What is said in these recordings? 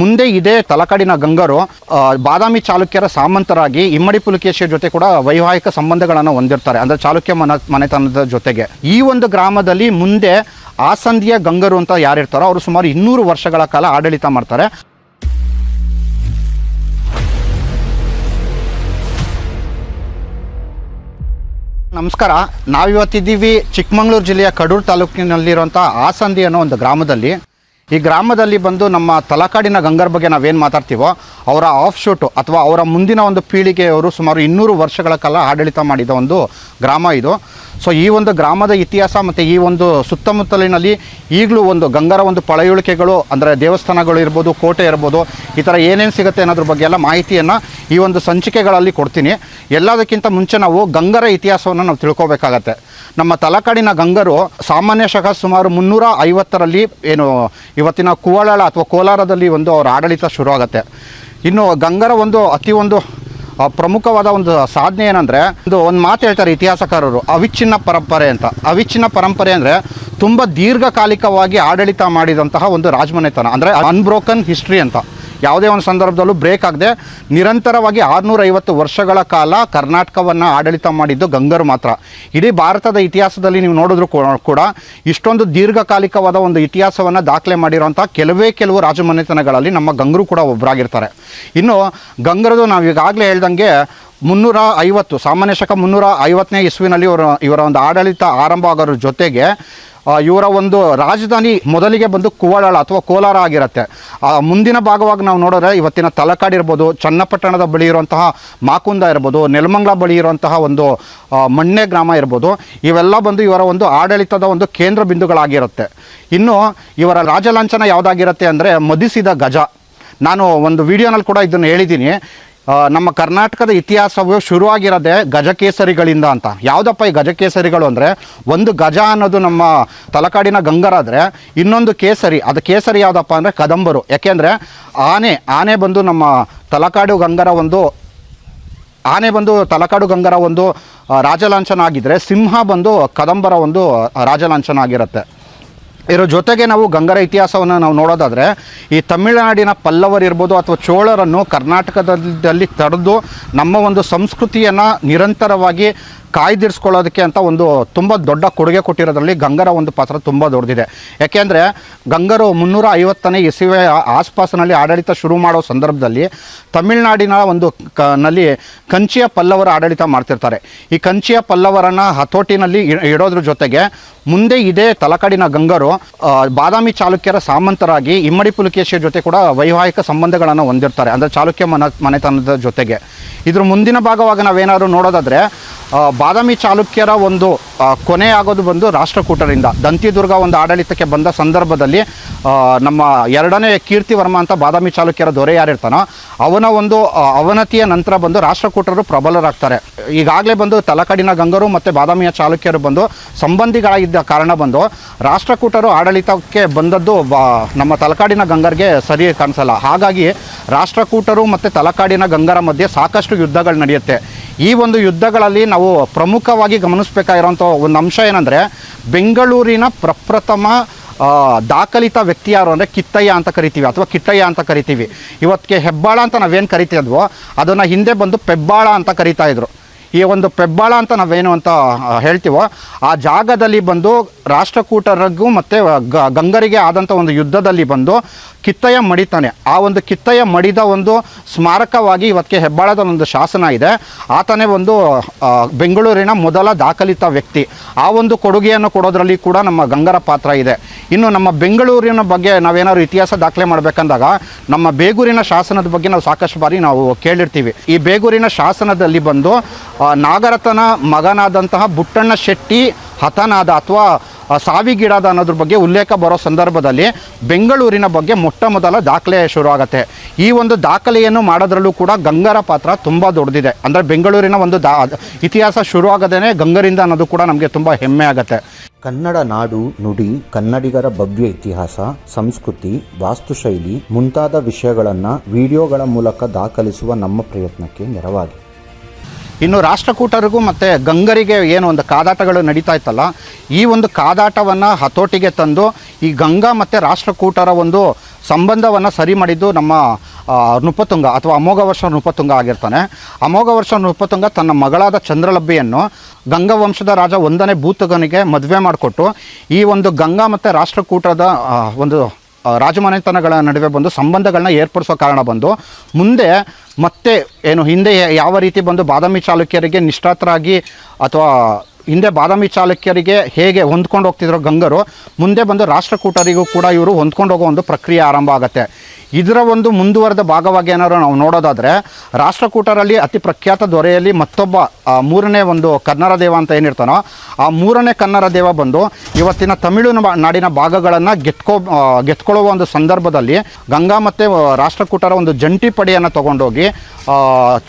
ಮುಂದೆ ಇದೇ ತಲಕಾಡಿನ ಗಂಗರು ಬಾದಾಮಿ ಚಾಲುಕ್ಯರ ಸಾಮಂತರಾಗಿ ಇಮ್ಮಡಿ ಪುಲಕೇಶಿಯ ಜೊತೆ ಕೂಡ ವೈವಾಹಿಕ ಸಂಬಂಧಗಳನ್ನು ಹೊಂದಿರ್ತಾರೆ, ಅಂದರೆ ಚಾಲುಕ್ಯ ಮನ, ಮನೆತನದ ಜೊತೆಗೆ. ಈ ಒಂದು ಗ್ರಾಮದಲ್ಲಿ ಮುಂದೆ ಆಸಂದಿಯ ಗಂಗರು ಅಂತ ಯಾರಿರ್ತಾರೋ, ಅವರು ಸುಮಾರು ಇನ್ನೂರು ವರ್ಷಗಳ ಕಾಲ ಆಡಳಿತ ಮಾಡ್ತಾರೆ. ನಮಸ್ಕಾರ. ನಾವಿವತ್ತಿದ್ದೀವಿ ಚಿಕ್ಕಮಗಳೂರು ಜಿಲ್ಲೆಯ ಕಡೂರು ತಾಲೂಕಿನಲ್ಲಿರುವಂಥ ಆಸಂದಿ ಅನ್ನೋ ಒಂದು ಗ್ರಾಮದಲ್ಲಿ. ಈ ಗ್ರಾಮದಲ್ಲಿ ಬಂದು ನಮ್ಮ ತಲಕಾಡಿನ ಗಂಗರ ಬಗ್ಗೆ ನಾವೇನು ಮಾತಾಡ್ತೀವೋ, ಅವರ ಆಫ್ ಶೂಟು ಅಥವಾ ಅವರ ಮುಂದಿನ ಒಂದು ಪೀಳಿಗೆಯವರು ಸುಮಾರು ಇನ್ನೂರು ವರ್ಷಗಳ ಕಾಲ ಆಡಳಿತ ಮಾಡಿದ ಒಂದು ಗ್ರಾಮ ಇದು. ಸೊ ಈ ಒಂದು ಗ್ರಾಮದ ಇತಿಹಾಸ ಮತ್ತು ಈ ಒಂದು ಸುತ್ತಮುತ್ತಲಿನಲ್ಲಿ ಈಗಲೂ ಒಂದು ಗಂಗರ ಒಂದು ಪಳೆಯುಳಿಕೆಗಳು, ಅಂದರೆ ದೇವಸ್ಥಾನಗಳು ಇರ್ಬೋದು, ಕೋಟೆ ಇರ್ಬೋದು, ಈ ಥರ ಏನೇನು ಸಿಗುತ್ತೆ ಅನ್ನೋದ್ರ ಬಗ್ಗೆ ಎಲ್ಲ ಮಾಹಿತಿಯನ್ನು ಈ ಒಂದು ಸಂಚಿಕೆಗಳಲ್ಲಿ ಕೊಡ್ತೀನಿ. ಎಲ್ಲದಕ್ಕಿಂತ ಮುಂಚೆ ನಾವು ಗಂಗರ ಇತಿಹಾಸವನ್ನು ನಾವು ತಿಳ್ಕೊಬೇಕಾಗತ್ತೆ. ನಮ್ಮ ತಲಕಾಡಿನ ಗಂಗರು ಸಾಮಾನ್ಯ ಶಕ ಸುಮಾರು ಮುನ್ನೂರ ಐವತ್ತರಲ್ಲಿ ಏನು ಇವತ್ತಿನ ಕುವಳಳ ಅಥವಾ ಕೋಲಾರದಲ್ಲಿ ಒಂದು ಅವರ ಆಡಳಿತ ಶುರು ಆಗುತ್ತೆ ಇನ್ನು ಗಂಗರ ಒಂದು ಅತಿ ಒಂದು ಪ್ರಮುಖವಾದ ಒಂದು ಸಾಧನೆ ಏನಂದರೆ, ಒಂದು ಒಂದು ಮಾತು ಹೇಳ್ತಾರೆ ಇತಿಹಾಸಕಾರರು, ಅವಿಚ್ಛಿನ್ನ ಪರಂಪರೆ ಅಂತ. ಅವಿಚ್ಛಿನ್ನ ಪರಂಪರೆ ಅಂದರೆ ತುಂಬ ದೀರ್ಘಕಾಲಿಕವಾಗಿ ಆಡಳಿತ ಮಾಡಿದಂತಹ ಒಂದು ರಾಜಮನೆತನ, ಅಂದರೆ ಅನ್ಬ್ರೋಕನ್ ಹಿಸ್ಟ್ರಿ ಅಂತ. ಯಾವುದೇ ಒಂದು ಸಂದರ್ಭದಲ್ಲೂ ಬ್ರೇಕ್ ಆಗದೆ ನಿರಂತರವಾಗಿ ಆರುನೂರೈವತ್ತು ವರ್ಷಗಳ ಕಾಲ ಕರ್ನಾಟಕವನ್ನು ಆಡಳಿತ ಮಾಡಿದ್ದು ಗಂಗರು ಮಾತ್ರ. ಇಡೀ ಭಾರತದ ಇತಿಹಾಸದಲ್ಲಿ ನೀವು ನೋಡಿದ್ರು ಕೂಡ ಇಷ್ಟೊಂದು ದೀರ್ಘಕಾಲಿಕವಾದ ಒಂದು ಇತಿಹಾಸವನ್ನು ದಾಖಲೆ ಮಾಡಿರುವಂಥ ಕೆಲವೇ ಕೆಲವು ರಾಜಮನೆತನಗಳಲ್ಲಿ ನಮ್ಮ ಗಂಗರು ಕೂಡ ಒಬ್ಬರಾಗಿರ್ತಾರೆ ಇನ್ನು ಗಂಗರದು ನಾವು ಈಗಾಗಲೇ ಹೇಳ್ದಂಗೆ ಮುನ್ನೂರ ಐವತ್ತು, ಸಾಮಾನ್ಯ ಶಕ ಮುನ್ನೂರ ಐವತ್ತನೇ ಇಸ್ವಿನಲ್ಲಿ ಇವರ ಇವರ ಒಂದು ಆಡಳಿತ ಆರಂಭ ಆಗೋದ್ರ ಜೊತೆಗೆ ಇವರ ಒಂದು ರಾಜಧಾನಿ ಮೊದಲಿಗೆ ಬಂದು ಕುವಳಳ ಅಥವಾ ಕೋಲಾರ ಆಗಿರುತ್ತೆ. ಮುಂದಿನ ಭಾಗವಾಗಿ ನಾವು ನೋಡಿದ್ರೆ ಇವತ್ತಿನ ತಲಕಾಡು ಇರ್ಬೋದು, ಚನ್ನಪಟ್ಟಣದ ಬಳಿ ಇರುವಂತಹ ಮಾಕುಂದ ಇರ್ಬೋದು, ನೆಲಮಂಗ್ಲ ಬಳಿ ಇರುವಂತಹ ಒಂದು ಮಣ್ಣೆ ಗ್ರಾಮ ಇರ್ಬೋದು, ಇವೆಲ್ಲ ಬಂದು ಇವರ ಒಂದು ಆಡಳಿತದ ಒಂದು ಕೇಂದ್ರ ಬಿಂದುಗಳಾಗಿರುತ್ತೆ. ಇನ್ನು ಇವರ ರಾಜಲಾಂಛನ ಯಾವುದಾಗಿರುತ್ತೆ ಅಂದರೆ ಮದಿಸಿದ ಗಜ. ನಾನು ಒಂದು ವಿಡಿಯೋನಲ್ಲಿ ಕೂಡ ಇದನ್ನು ಹೇಳಿದ್ದೀನಿ. ನಮ್ಮ ಕರ್ನಾಟಕದ ಇತಿಹಾಸವು ಶುರುವಾಗಿರೋದೆ ಗಜಕೇಸರಿಗಳಿಂದ ಅಂತ. ಯಾವುದಪ್ಪ ಈ ಗಜಕೇಸರಿಗಳು ಅಂದರೆ, ಒಂದು ಗಜ ಅನ್ನೋದು ನಮ್ಮ ತಲಕಾಡಿನ ಗಂಗರಾದರೆ, ಇನ್ನೊಂದು ಕೇಸರಿ. ಅದು ಕೇಸರಿ ಯಾವುದಪ್ಪ ಅಂದರೆ, ಕದಂಬರು. ಯಾಕೆಂದರೆ ಆನೆ ಆನೆ ಬಂದು ನಮ್ಮ ತಲಕಾಡು ಗಂಗರ ಒಂದು, ಆನೆ ಬಂದು ತಲಕಾಡು ಗಂಗರ ಒಂದು ರಾಜಲಾಂಛನ ಆಗಿದ್ದರೆ ಸಿಂಹ ಬಂದು ಕದಂಬರ ಒಂದು ರಾಜಲಾಂಛನ ಆಗಿರುತ್ತೆ. ಇದರ ಜೊತೆಗೆ ನಾವು ಗಂಗರ ಇತಿಹಾಸವನ್ನು ನಾವು ನೋಡೋದಾದರೆ, ಈ ತಮಿಳುನಾಡಿನ ಪಲ್ಲವರಿರ್ಬೋದು ಅಥವಾ ಚೋಳರನ್ನು ಕರ್ನಾಟಕದಲ್ಲಿ ತಡೆದು ನಮ್ಮ ಒಂದು ಸಂಸ್ಕೃತಿಯನ್ನು ನಿರಂತರವಾಗಿ ಕಾಯ್ದಿರಿಸ್ಕೊಳ್ಳೋದಕ್ಕೆ ಅಂತ ಒಂದು ತುಂಬ ದೊಡ್ಡ ಕೊಡುಗೆ ಕೊಟ್ಟಿರೋದ್ರಲ್ಲಿ ಗಂಗರ ಒಂದು ಪಾತ್ರ ತುಂಬ ದೊಡ್ಡದಿದೆ. ಯಾಕೆಂದರೆ, ಗಂಗರು ಮುನ್ನೂರ ಐವತ್ತನೇ ಇಸುವೆಯ ಆಸ್ಪಾಸಿನಲ್ಲಿ ಆಡಳಿತ ಶುರು ಮಾಡೋ ಸಂದರ್ಭದಲ್ಲಿ ತಮಿಳುನಾಡಿನ ಒಂದು ಕ, ನಲ್ಲಿ ಕಂಚಿಯ ಪಲ್ಲವರ ಆಡಳಿತ ಮಾಡ್ತಿರ್ತಾರೆ. ಈ ಕಂಚಿಯ ಪಲ್ಲವರನ್ನು ಹತೋಟಿನಲ್ಲಿ ಇಡೋದ್ರ ಜೊತೆಗೆ ಮುಂದೆ ಇದೇ ತಲಕಾಡಿನ ಗಂಗರು ಬಾದಾಮಿ ಚಾಲುಕ್ಯರ ಸಾಮಂತರಾಗಿ ಇಮ್ಮಡಿ ಪುಲಕೇಶಿಯ ಜೊತೆ ಕೂಡ ವೈವಾಹಿಕ ಸಂಬಂಧಗಳನ್ನು ಹೊಂದಿರ್ತಾರೆ, ಅಂದರೆ ಚಾಲುಕ್ಯ ಮನ, ಮನೆತನದ ಜೊತೆಗೆ. ಇದ್ರ ಮುಂದಿನ ಭಾಗವಾಗಿ ನಾವೇನಾದ್ರೂ ನೋಡೋದಾದರೆ ಬಾದಾಮಿ ಚಾಲುಕ್ಯರ ಒಂದು ಕೊನೆ ಆಗೋದು ಬಂದು ರಾಷ್ಟ್ರಕೂಟರಿಂದ. ದಂತಿದುರ್ಗ ಒಂದು ಆಡಳಿತಕ್ಕೆ ಬಂದ ಸಂದರ್ಭದಲ್ಲಿ ನಮ್ಮ ಎರಡನೇ ಕೀರ್ತಿವರ್ಮ ಅಂತ ಬಾದಾಮಿ ಚಾಲುಕ್ಯರ ದೊರೆ ಯಾರಿರ್ತಾನೋ, ಅವನ ಒಂದು ಅವನತಿಯ ನಂತರ ಬಂದು ರಾಷ್ಟ್ರಕೂಟರು ಪ್ರಬಲರಾಗ್ತಾರೆ. ಈಗಾಗಲೇ ಬಂದು ತಲಕಾಡಿನ ಗಂಗರು ಮತ್ತು ಬಾದಾಮಿಯ ಚಾಲುಕ್ಯರು ಬಂದು ಸಂಬಂಧಿಗಳಾಗಿದ್ದ ಕಾರಣ ಬಂದು, ರಾಷ್ಟ್ರಕೂಟರು ಆಡಳಿತಕ್ಕೆ ಬಂದದ್ದು ನಮ್ಮ ತಲಕಾಡಿನ ಗಂಗರಿಗೆ ಸರಿ ಕಾಣಿಸಲ್ಲ. ಹಾಗಾಗಿ ರಾಷ್ಟ್ರಕೂಟರು ಮತ್ತು ತಲಕಾಡಿನ ಗಂಗರ ಮಧ್ಯೆ ಸಾಕಷ್ಟು ಯುದ್ಧಗಳು ನಡೆಯುತ್ತೆ. ಈ ಒಂದು ಯುದ್ಧಗಳಲ್ಲಿ ನಾವು ಪ್ರಮುಖವಾಗಿ ಗಮನಿಸಬೇಕಾಗಿರೋಂಥ ಒಂದು ಅಂಶ ಏನಂದರೆ, ಬೆಂಗಳೂರಿನ ಪ್ರಪ್ರಥಮ ದಾಖಲಿತ ವ್ಯಕ್ತಿ ಯಾರು ಅಂದರೆ ಕಿತ್ತಯ್ಯ ಅಂತ ಕರಿತೀವಿ, ಅಥವಾ ಕಿಟ್ಟಯ್ಯ ಅಂತ ಕರಿತೀವಿ. ಇವತ್ತಿಗೆ ಹೆಬ್ಬಾಳ ಅಂತ ನಾವೇನು ಕರಿತಿದ್ವೋ, ಅದನ್ನು ಹಿಂದೆ ಬಂದು ಪೆಬ್ಬಾಳ ಅಂತ ಕರಿತಾ ಇದ್ರು. ಈ ಒಂದು ಪೆಬ್ಬಾಳ ಅಂತ ನಾವೇನು ಅಂತ ಹೇಳ್ತೀವೋ, ಆ ಜಾಗದಲ್ಲಿ ಬಂದು ರಾಷ್ಟ್ರಕೂಟರಿಗೂ ಮತ್ತು ಗಂಗರಿಗೆ ಆದಂಥ ಒಂದು ಯುದ್ಧದಲ್ಲಿ ಬಂದು ಕಿತ್ತಯ್ಯ ಮಡಿತಾನೆ. ಆ ಒಂದು ಕಿತ್ತಯ್ಯ ಮಡಿದ ಒಂದು ಸ್ಮಾರಕವಾಗಿ ಇವತ್ತಿಗೆ ಹೆಬ್ಬಾಳದ ಒಂದು ಶಾಸನ ಇದೆ. ಆತನೇ ಒಂದು ಬೆಂಗಳೂರಿನ ಮೊದಲ ದಾಖಲಿತ ವ್ಯಕ್ತಿ. ಆ ಒಂದು ಕೊಡುಗೆಯನ್ನು ಕೊಡೋದರಲ್ಲಿ ಕೂಡ ನಮ್ಮ ಗಂಗರ ಪಾತ್ರ ಇದೆ. ಇನ್ನು ನಮ್ಮ ಬೆಂಗಳೂರಿನ ಬಗ್ಗೆ ನಾವೇನಾದ್ರು ಇತಿಹಾಸ ದಾಖಲೆ ಮಾಡಬೇಕಂದಾಗ ನಮ್ಮ ಬೇಗೂರಿನ ಶಾಸನದ ಬಗ್ಗೆ ನಾವು ಸಾಕಷ್ಟು ಬಾರಿ ನಾವು ಕೇಳಿರ್ತೀವಿ. ಈ ಬೇಗೂರಿನ ಶಾಸನದಲ್ಲಿ ಬಂದು ಆ, ನಾಗರಥನ ಮಗನಾದಂತಹ ಬುಟ್ಟಣ್ಣ ಶೆಟ್ಟಿ ಹತನಾದ ಅಥವಾ ಸಾವಿಗೀಡಾದ ಅನ್ನೋದ್ರ ಬಗ್ಗೆ ಉಲ್ಲೇಖ ಬರೋ ಸಂದರ್ಭದಲ್ಲಿ ಬೆಂಗಳೂರಿನ ಬಗ್ಗೆ ಮೊಟ್ಟ ಮೊದಲ ದಾಖಲೆ ಶುರು ಆಗುತ್ತೆ ಈ ಒಂದು ದಾಖಲೆಯನ್ನು ಮಾಡೋದ್ರಲ್ಲೂ ಕೂಡ ಗಂಗರ ಪಾತ್ರ ತುಂಬ ದೊಡ್ಡದಿದೆ. ಅಂದರೆ ಬೆಂಗಳೂರಿನ ಒಂದು ದಾ ಇತಿಹಾಸ ಶುರು ಆಗದೇನೆ ಗಂಗರಿಂದ ಅನ್ನೋದು ಕೂಡ ನಮಗೆ ತುಂಬ ಹೆಮ್ಮೆ ಆಗುತ್ತೆ. ಕನ್ನಡ ನಾಡು ನುಡಿ ಕನ್ನಡಿಗರ ಭವ್ಯ ಇತಿಹಾಸ ಸಂಸ್ಕೃತಿ ವಾಸ್ತುಶೈಲಿ ಮುಂತಾದ ವಿಷಯಗಳನ್ನು ವಿಡಿಯೋಗಳ ಮೂಲಕ ದಾಖಲಿಸುವ ನಮ್ಮ ಪ್ರಯತ್ನಕ್ಕೆ ನೆರವಾಗಿ. ಇನ್ನು ರಾಷ್ಟ್ರಕೂಟರಿಗೂ ಮತ್ತು ಗಂಗರಿಗೆ ಏನು ಒಂದು ಕಾದಾಟಗಳು ನಡೀತಾ ಇತ್ತಲ್ಲ, ಈ ಒಂದು ಕಾದಾಟವನ್ನು ಹತೋಟಿಗೆ ತಂದು ಈ ಗಂಗಾ ಮತ್ತು ರಾಷ್ಟ್ರಕೂಟರ ಒಂದು ಸಂಬಂಧವನ್ನು ಸರಿ ಮಾಡಿದ್ದು ನಮ್ಮ ನೃಪತುಂಗ ಅಥವಾ ಅಮೋಘ ವರ್ಷ ನೃಪತುಂಗ ಆಗಿರ್ತಾನೆ. ಅಮೋಘ ವರ್ಷ ನೃಪತುಂಗ ತನ್ನ ಮಗಳಾದ ಚಂದ್ರಲಬ್ಬಿಯನ್ನು ಗಂಗಾ ವಂಶದ ರಾಜ ಒಂದನೇ ಭೂತಗನಿಗೆ ಮದುವೆ ಮಾಡಿಕೊಟ್ಟು ಈ ಒಂದು ಗಂಗಾ ಮತ್ತು ರಾಷ್ಟ್ರಕೂಟದ ಒಂದು ರಾಜಮನೆತನಗಳ ನಡುವೆ ಬಂದು ಸಂಬಂಧಗಳನ್ನ ಏರ್ಪಡಿಸೋ ಕಾರಣ ಬಂದು ಮುಂದೆ ಮತ್ತೆ ಏನು ಹಿಂದೆ ಯಾವ ರೀತಿ ಬಂದು ಬಾದಾಮಿ ಚಾಲುಕ್ಯರಿಗೆ ನಿಷ್ಠಾತರಾಗಿ ಅಥವಾ ಹಿಂದೆ ಬಾದಾಮಿ ಚಾಲುಕ್ಯರಿಗೆ ಹೇಗೆ ಹೊಂದ್ಕೊಂಡು ಹೋಗ್ತಿದ್ರು ಗಂಗರು, ಮುಂದೆ ಬಂದು ರಾಷ್ಟ್ರಕೂಟರಿಗೂ ಕೂಡ ಇವರು ಹೊಂದ್ಕೊಂಡು ಹೋಗೋ ಒಂದು ಪ್ರಕ್ರಿಯೆ ಆರಂಭ ಆಗುತ್ತೆ. ಇದರ ಒಂದು ಮುಂದುವರೆದ ಭಾಗವಾಗಿ ಏನಾದ್ರು ನಾವು ನೋಡೋದಾದರೆ, ರಾಷ್ಟ್ರಕೂಟರಲ್ಲಿ ಅತಿ ಪ್ರಖ್ಯಾತ ದೊರೆಯಲ್ಲಿ ಮತ್ತೊಬ್ಬ ಮೂರನೇ ಒಂದು ಕನ್ನಡ ದೇವ ಅಂತ ಏನಿರ್ತಾನೋ, ಆ ಮೂರನೇ ಕನ್ನಡ ದೇವ ಬಂದು ಇವತ್ತಿನ ತಮಿಳು ನಾಡಿನ ಭಾಗಗಳನ್ನು ಗೆತ್ಕೊ ಗೆತ್ಕೊಳ್ಳುವ ಒಂದು ಸಂದರ್ಭದಲ್ಲಿ ಗಂಗಾ ಮತ್ತು ರಾಷ್ಟ್ರಕೂಟರ ಒಂದು ಜಂಟಿ ಪಡೆಯನ್ನು ತೊಗೊಂಡೋಗಿ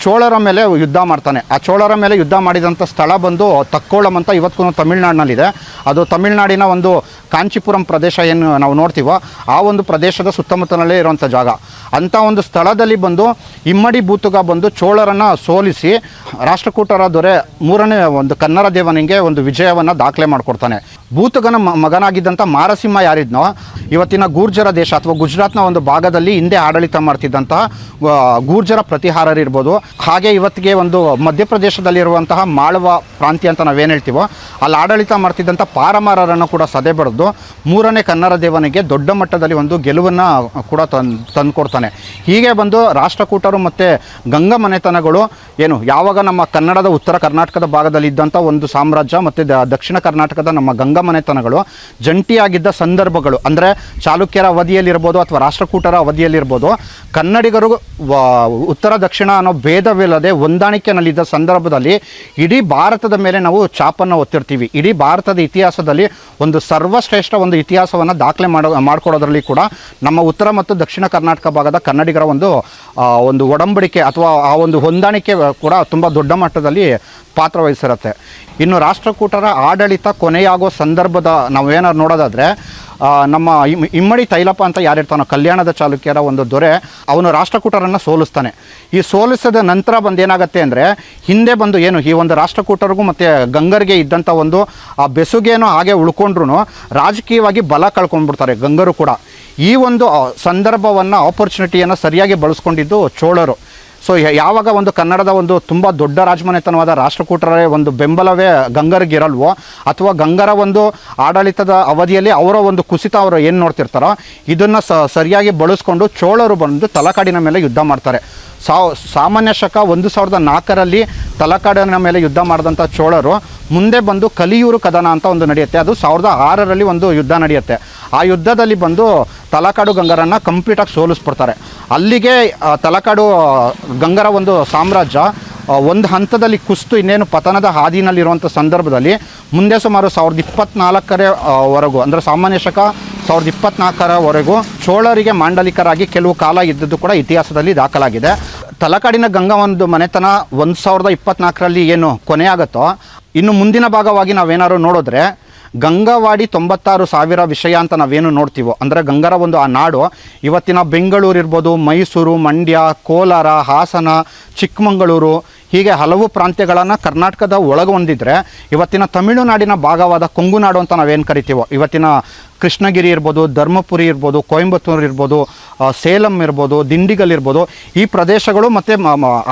ಚೋಳರ ಮೇಲೆ ಯುದ್ಧ ಮಾಡ್ತಾನೆ. ಆ ಚೋಳರ ಮೇಲೆ ಯುದ್ಧ ಮಾಡಿದಂಥ ಸ್ಥಳ ಬಂದು ತಕ್ಕೋಳಂ ಅಂತ ಇವತ್ತಿಗೂ ತಮಿಳ್ನಾಡಿನಲ್ಲಿದೆ. ಅದು ತಮಿಳ್ನಾಡಿನ ಒಂದು ಕಾಂಚೀಪುರಂ ಪ್ರದೇಶ ಏನು ನಾವು ನೋಡ್ತೀವೋ, ಆ ಒಂದು ಪ್ರದೇಶದ ಸುತ್ತಮುತ್ತಲೇ ಇರುವಂಥ ಜಾಗ. ಅಂಥ ಒಂದು ಸ್ಥಳದಲ್ಲಿ ಬಂದು ಇಮ್ಮಡಿ ಬೂತುಗ ಬಂದು ಚೋಳರನ್ನು ಸೋಲಿಸಿ ರಾಷ್ಟ್ರಕೂಟರ ದೊರೆ ಮೂರನೇ ಒಂದು ಕನ್ನಡ ದೇವನಿಗೆ ಒಂದು ವಿಜಯವನ್ನು ದಾಖಲೆ ಮಾಡಿಕೊಡ್ತಾನೆ. ಬೂತುಗನ ಮ- ಮಗನಾಗಿದ್ದಂಥ ಮಾರಸಿಂಹ ಯಾರಿದ್ನೋ, ಇವತ್ತಿನ ಗೂರ್ಜರ ದೇಶ ಅಥವಾ ಗುಜರಾತ್ನ ಒಂದು ಭಾಗದಲ್ಲಿ ಹಿಂದೆ ಆಡಳಿತ ಮಾಡ್ತಿದ್ದಂತಹ ಗೂರ್ಜರ ಪ್ರತಿಹಾರರಿರ್ಬೋದು. ಹಾಗೆ ಇವತ್ತಿಗೆ ಒಂದು ಮಧ್ಯಪ್ರದೇಶದಲ್ಲಿರುವಂತಹ ಮಾಳವ ಪ್ರಾಂತ್ಯ ಅಂತ ನಾವೇನು ಹೇಳ್ತೀವೋ, ಅಲ್ಲಿ ಆಡಳಿತ ಮಾಡ್ತಿದ್ದಂಥ ಪಾರಮಾರರನ್ನು ಕೂಡ ಸದೆ ಬಡಿದು, ಮೂರನೇ ಕನ್ನಡ ದೇವನಿಗೆ ದೊಡ್ಡ ಮಟ್ಟದಲ್ಲಿ ಒಂದು ಗೆಲುವನ್ನು ಕೂಡ ತಂದು, ತಂದುಕೊಡ್ತಾನೆ. ಹೀಗೆ ಬಂದು ರಾಷ್ಟ್ರಕೂಟರು ಮತ್ತು ಗಂಗ ಮನೆತನಗಳು, ಏನು, ಯಾವಾಗ ನಮ್ಮ ಕನ್ನಡದ ಉತ್ತರ ಕರ್ನಾಟಕದ ಭಾಗದಲ್ಲಿ ಇದ್ದಂಥ ಒಂದು ಸಾಮ್ರಾಜ್ಯ ಮತ್ತು ದಕ್ಷಿಣ ಕರ್ನಾಟಕದ ನಮ್ಮ ಗಂಗಾ ಮನೆತನಗಳು, ಜಂಟಿಯಾಗಿದ್ದ ಸಂದರ್ಭಗಳು, ಅಂದರೆ ಚಾಲುಕ್ಯರ ಅವಧಿಯಲ್ಲಿರ್ಬೋದು ಅಥವಾ ರಾಷ್ಟ್ರಕೂಟರ ಅವಧಿಯಲ್ಲಿರ್ಬೋದು, ಕನ್ನಡಿಗರು ಉತ್ತರ, ದಕ್ಷಿಣ ಅನ್ನೋ ಭೇದವಿಲ್ಲದೆ ಹೊಂದಾಣಿಕೆಯಲ್ಲಿದ್ದ ಸಂದರ್ಭದಲ್ಲಿ ಇಡೀ ಭಾರತದ ಮೇಲೆ ನಾವು ಚಾಪನ್ನು ಒತ್ತಿರ್ತೀವಿ. ಇಡೀ ಭಾರತದ ಇತಿಹಾಸದಲ್ಲಿ ಒಂದು ಸರ್ವಶ್ರೇಷ್ಠ ಒಂದು ಇತಿಹಾಸವನ್ನು ದಾಖಲೆ ಮಾಡೋ, ಮಾಡ್ಕೊಡೋದ್ರಲ್ಲಿ ಕೂಡ ನಮ್ಮ ಉತ್ತರ ಮತ್ತು ದಕ್ಷಿಣ ಕರ್ನಾಟಕ ಭಾಗದ ಕನ್ನಡಿಗರ ಒಂದು ಒಂದು ಒಡಂಬಡಿಕೆ ಅಥವಾ ಆ ಒಂದು ಹೊಂದಾಣಿಕೆ ಕೂಡ ತುಂಬ ದೊಡ್ಡ ಮಟ್ಟದಲ್ಲಿ ಪಾತ್ರ ವಹಿಸಿರುತ್ತೆ. ಇನ್ನು ರಾಷ್ಟ್ರಕೂಟರ ಆಡಳಿತ ಕೊನೆಯಾಗೋ ಸಂದರ್ಭದ ನಾವು ಏನಾದ್ರು ನೋಡೋದಾದರೆ ನಮ್ಮ ಇಮ್- ಇಮ್ಮಡಿ ತೈಲಪ್ಪ ಅಂತ ಯಾರಿರ್ತಾನೋ, ಕಲ್ಯಾಣದ ಚಾಲುಕ್ಯರ ಒಂದು ದೊರೆ, ಅವನು ರಾಷ್ಟ್ರಕೂಟರನ್ನು ಸೋಲಿಸ್ತಾನೆ. ಈ ಸೋಲಿಸಿದ ನಂತರ ಬಂದು ಏನಾಗುತ್ತೆ ಅಂದರೆ, ಹಿಂದೆ ಬಂದು ಏನು, ಈ ಒಂದು ರಾಷ್ಟ್ರಕೂಟರಿಗೂ ಮತ್ತು ಗಂಗರಿಗೆ ಇದ್ದಂಥ ಒಂದು, ಆ ಬೆಸುಗೇನೋ ಹಾಗೆ ಉಳ್ಕೊಂಡ್ರು ರಾಜಕೀಯವಾಗಿ ಬಲ ಕಳ್ಕೊಂಡ್ಬಿಡ್ತಾರೆ ಗಂಗರು ಕೂಡ. ಈ ಒಂದು ಸಂದರ್ಭವನ್ನು ಆಪರ್ಚುನಿಟಿಯನ್ನು ಸರಿಯಾಗಿ ಬಳಸ್ಕೊಂಡಿದ್ದು ಚೋಳರು. ಸೊ ಯಾವಾಗ ಒಂದು ಕನ್ನಡದ ಒಂದು ತುಂಬ ದೊಡ್ಡ ರಾಜಮನೆತನವಾದ ರಾಷ್ಟ್ರಕೂಟರ ಒಂದು ಬೆಂಬಲವೇ ಗಂಗರಿಗಿರಲ್ವೋ, ಅಥವಾ ಗಂಗರ ಒಂದು ಆಡಳಿತದ ಅವಧಿಯಲ್ಲಿ ಅವರ ಒಂದು ಕುಸಿತ ಅವರು ಏನು ನೋಡ್ತಿರ್ತಾರೋ, ಇದನ್ನು ಸರಿಯಾಗಿ ಬಳಸ್ಕೊಂಡು ಚೋಳರು ಬಂದು ತಲಕಾಡಿನ ಮೇಲೆ ಯುದ್ಧ ಮಾಡ್ತಾರೆ. ಸಾವ್ ಸಾಮಾನ್ಯ ಶಕ ಒಂದು ಸಾವಿರದ ನಾಲ್ಕರಲ್ಲಿ ತಲಕಾಡಿನ ಮೇಲೆ ಯುದ್ಧ ಮಾಡಿದಂಥ ಚೋಳರು ಮುಂದೆ ಬಂದು ಕಲಿಯೂರು ಕದನ ಅಂತ ಒಂದು ನಡೆಯುತ್ತೆ. ಅದು ಸಾವಿರದ ಆರರಲ್ಲಿ ಒಂದು ಯುದ್ಧ ನಡೆಯುತ್ತೆ. ಆ ಯುದ್ಧದಲ್ಲಿ ಬಂದು ತಲಕಾಡು ಗಂಗರನ್ನು ಕಂಪ್ಲೀಟಾಗಿ ಸೋಲಿಸ್ಬಿಡ್ತಾರೆ. ಅಲ್ಲಿಗೆ ತಲಕಾಡು ಗಂಗರ ಒಂದು ಸಾಮ್ರಾಜ್ಯ ಒಂದು ಹಂತದಲ್ಲಿ ಕುಸ್ತು ಇನ್ನೇನು ಪತನದ ಹಾದಿನಲ್ಲಿರುವಂಥ ಸಂದರ್ಭದಲ್ಲಿ ಮುಂದೆ ಸುಮಾರು ಸಾವಿರದ ಇಪ್ಪತ್ನಾಲ್ಕರ ಆ, ವರೆಗೂ ಅಂದರೆ ಸಾಮಾನ್ಯ ಶಕ ಸಾವಿರದ ಇಪ್ಪತ್ನಾಲ್ಕರವರೆಗೂ ಚೋಳರಿಗೆ ಮಾಂಡಲಿಕರಾಗಿ ಕೆಲವು ಕಾಲ ಇದ್ದದ್ದು ಕೂಡ ಇತಿಹಾಸದಲ್ಲಿ ದಾಖಲಾಗಿದೆ. ತಲಕಾಡಿನ ಗಂಗಾ ಒಂದು ಮನೆತನ ಒಂದು ಸಾವಿರದ ಇಪ್ಪತ್ನಾಲ್ಕರಲ್ಲಿ ಏನು ಕೊನೆಯಾಗುತ್ತೋ, ಇನ್ನು ಮುಂದಿನ ಭಾಗವಾಗಿ ನಾವೇನಾದ್ರು ನೋಡಿದ್ರೆ, ಗಂಗಾವಾಡಿ ತೊಂಬತ್ತಾರು ಸಾವಿರ ವಿಷಯ ಅಂತ ನಾವೇನು ನೋಡ್ತೀವೋ, ಅಂದರೆ ಗಂಗರ ಒಂದು ಆ ನಾಡು, ಇವತ್ತಿನ ಬೆಂಗಳೂರು ಇರ್ಬೋದು ಮೈಸೂರು, ಮಂಡ್ಯ, ಕೋಲಾರ, ಹಾಸನ, ಚಿಕ್ಕಮಗಳೂರು ಹೀಗೆ ಹಲವು ಪ್ರಾಂತ್ಯಗಳನ್ನು ಕರ್ನಾಟಕದ ಒಳಗೆ ಹೊಂದಿದ್ರೆ ಇವತ್ತಿನ ತಮಿಳುನಾಡಿನ ಭಾಗವಾದ ಕೊಂಗುನಾಡು ಅಂತ ನಾವೇನು ಕರಿತೀವೋ, ಇವತ್ತಿನ ಕೃಷ್ಣಗಿರಿ ಇರ್ಬೋದು, ಧರ್ಮಪುರಿ ಇರ್ಬೋದು, ಕೊಯಂಬತ್ತೂರು ಇರ್ಬೋದು ಸೇಲಂ ಇರ್ಬೋದು, ದಿಂಡಿಗಲ್ ಇರ್ಬೋದು, ಈ ಪ್ರದೇಶಗಳು ಮತ್ತು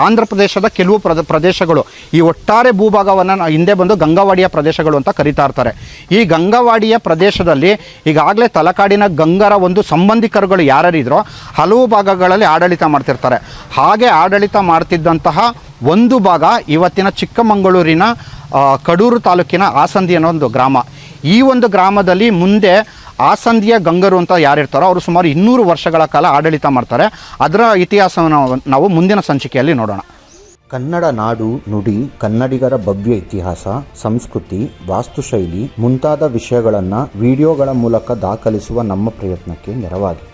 ಆಂಧ್ರ ಪ್ರದೇಶದ ಕೆಲವು ಪ್ರದ, ಪ್ರದೇಶಗಳು ಈ ಒಟ್ಟಾರೆ ಭೂಭಾಗವನ್ನು ಹಿಂದೆ ಬಂದು ಗಂಗಾವಾಡಿಯ ಪ್ರದೇಶಗಳು ಅಂತ ಕರೀತಾ ಇರ್ತಾರೆ. ಈ ಗಂಗಾವಾಡಿಯ ಪ್ರದೇಶದಲ್ಲಿ ಈಗಾಗಲೇ ತಲಕಾಡಿನ ಗಂಗರ ಒಂದು ಸಂಬಂಧಿಕರುಗಳು ಯಾರ್ಯಾರಿದ್ರೋ ಹಲವು ಭಾಗಗಳಲ್ಲಿ ಆಡಳಿತ ಮಾಡ್ತಿರ್ತಾರೆ. ಹಾಗೆ ಆಡಳಿತ ಮಾಡ್ತಿದ್ದಂತಹ ಒಂದು ಭಾಗ ಇವತ್ತಿನ ಚಿಕ್ಕಮಗಳೂರಿನ ಕಡೂರು ತಾಲೂಕಿನ ಆಸಂದಿ ಅನ್ನೋ ಒಂದು ಗ್ರಾಮ. ಈ ಒಂದು ಗ್ರಾಮದಲ್ಲಿ ಮುಂದೆ ಆಸಂದಿಯ ಗಂಗರು ಅಂತ ಯಾರಿರ್ತಾರೋ ಅವರು ಸುಮಾರು ಇನ್ನೂರು ವರ್ಷಗಳ ಕಾಲ ಆಡಳಿತ ಮಾಡ್ತಾರೆ. ಅದರ ಇತಿಹಾಸವನ್ನು ನಾವು ಮುಂದಿನ ಸಂಚಿಕೆಯಲ್ಲಿ ನೋಡೋಣ. ಕನ್ನಡ ನಾಡು ನುಡಿ, ಕನ್ನಡಿಗರ ಭವ್ಯ ಇತಿಹಾಸ, ಸಂಸ್ಕೃತಿ, ವಾಸ್ತುಶೈಲಿ ಮುಂತಾದ ವಿಷಯಗಳನ್ನು ವಿಡಿಯೋಗಳ ಮೂಲಕ ದಾಖಲಿಸುವ ನಮ್ಮ ಪ್ರಯತ್ನಕ್ಕೆ ನೆರವಾಗಿ.